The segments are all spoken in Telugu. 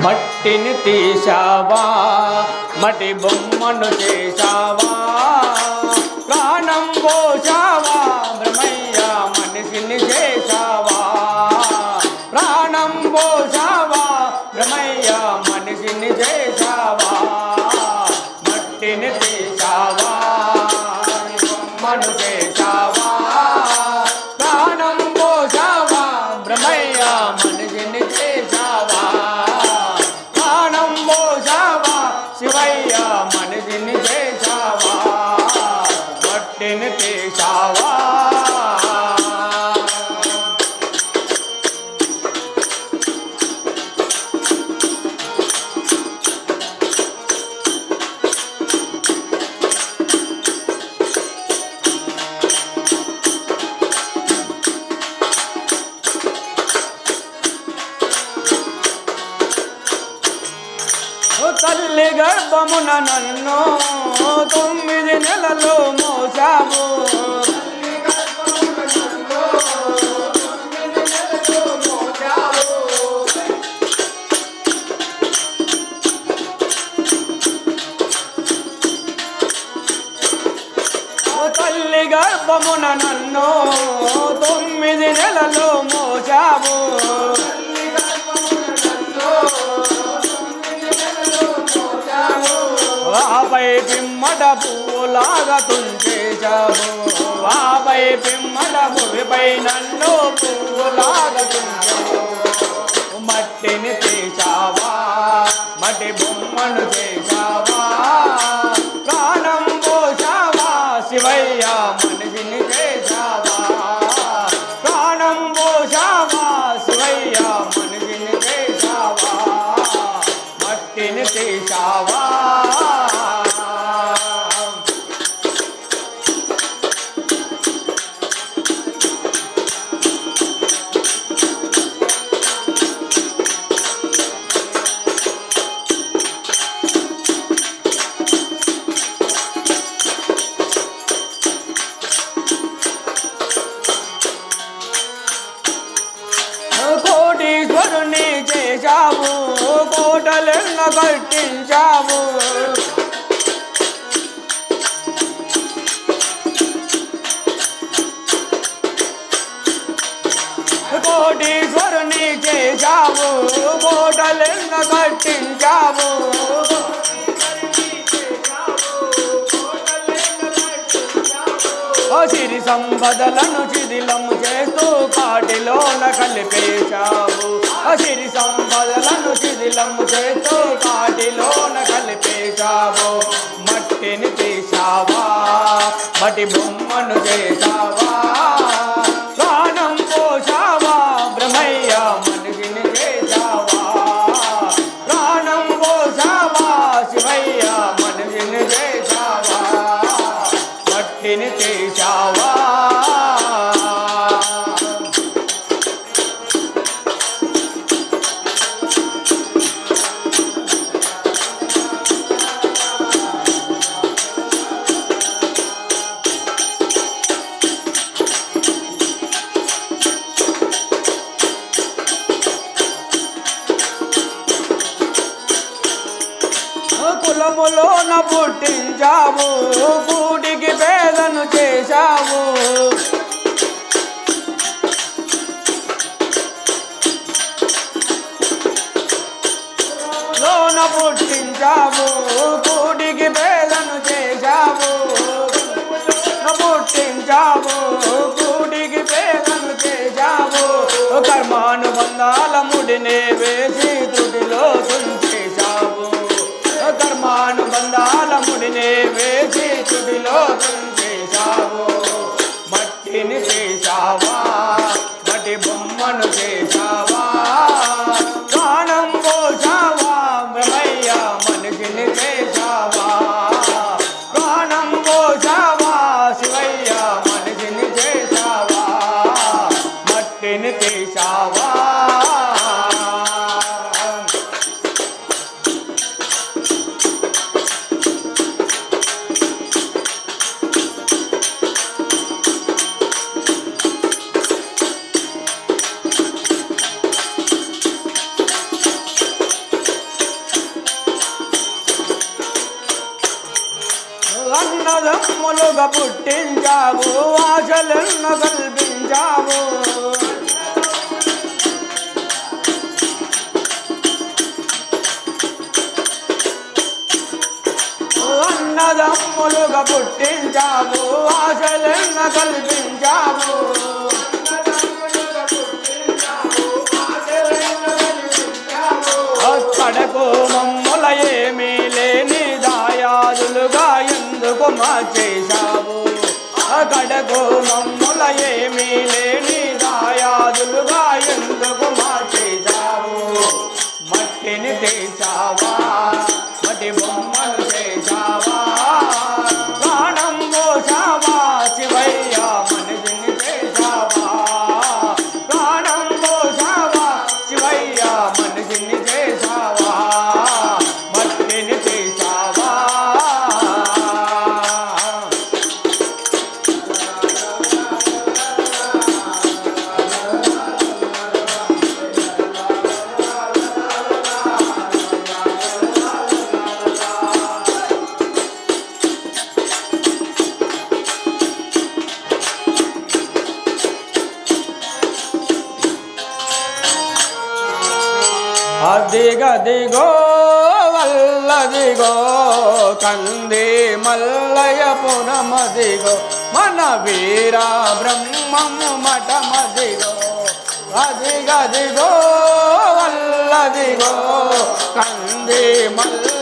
మట్టిని తీసావా మటి బొమ్మను చేసావా ప్రాణం పోసావా బ్రహ్మయ్య మనిషిని చేసావా ప్రాణం పోసావా బ్రహ్మయ్య మనిషిని చేసావా మట్టిని తీసావా తల్లి గర్భమున నన్ను. తొమ్మిది నెలలు మోసావు తల్లి గర్భమున నన్ను. తొమ్మిది నెలలు మోసావు పిమ్మడ పువ్వులాగా తుంచేశావు వాపై పిమ్మడ భూమిపై నన్ను పువ్వులాగా తుంచావు. మట్టిని తీసావా మటి బొమ్మను చేశావా? ప్రాణం పోసావా శివయ్య మనిషిని చేశావా? ప్రాణం పోసావా శివయ్య మనిషిని చేశావా? మట్టిని తీసావా కోటలెన్న కోటీశ్వరుని చేశావు. కోటలెన్న కట్టించావు. సిరి సంపదలను చిదిలము చేస్తూ కాటిలోన కలిపేశావు. సిరి సంపదలను శిథిలము చేతో కాటిలోన కలిపేశావో మట్టిని తీసావా మటి బొమ్మను చేశావా? కులములోన పుట్టించావు. కూటికి పేదను చేశావు. చేశావా అన్నదమ్ములుగా పుట్టించావు ఆశలను కల్పించావు అన్నదమ్ములుగా పుట్టించావు ఆశలను కల్పించావు Deja అదిగదిగో వల్లదిగో కంది మల్లయ పురమదిగో మన వీర బ్రహ్మము మఠమదిగో. అదిగదిగో వల్లదిగో కంది మల్ల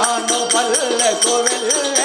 நானோ பல்ல கோவில்.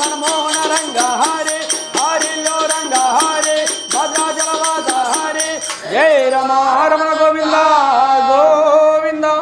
மனமோகன ரங்கா